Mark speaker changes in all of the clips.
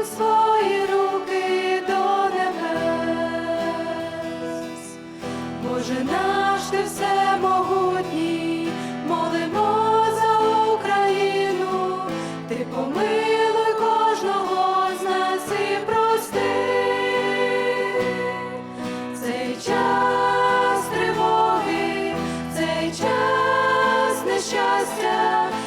Speaker 1: піднім свої руки до небес, Боже наш ти всемогутній, молимо за Україну, ти помилуй кожного з нас і прости цей час тривоги, цей час нещастя.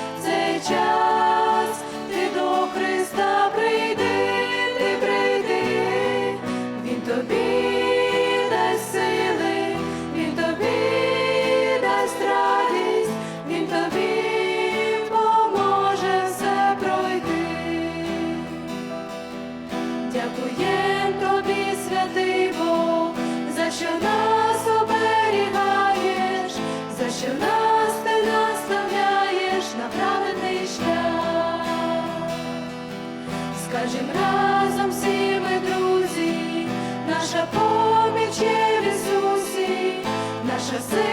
Speaker 1: Дякуєм тобі, святий Бог, за що нас оберігаєш, за що нас ти наставляєш на праведний шлях. Скажем разом всі ми, друзі, наша поміч є в Ісусі, наша сила.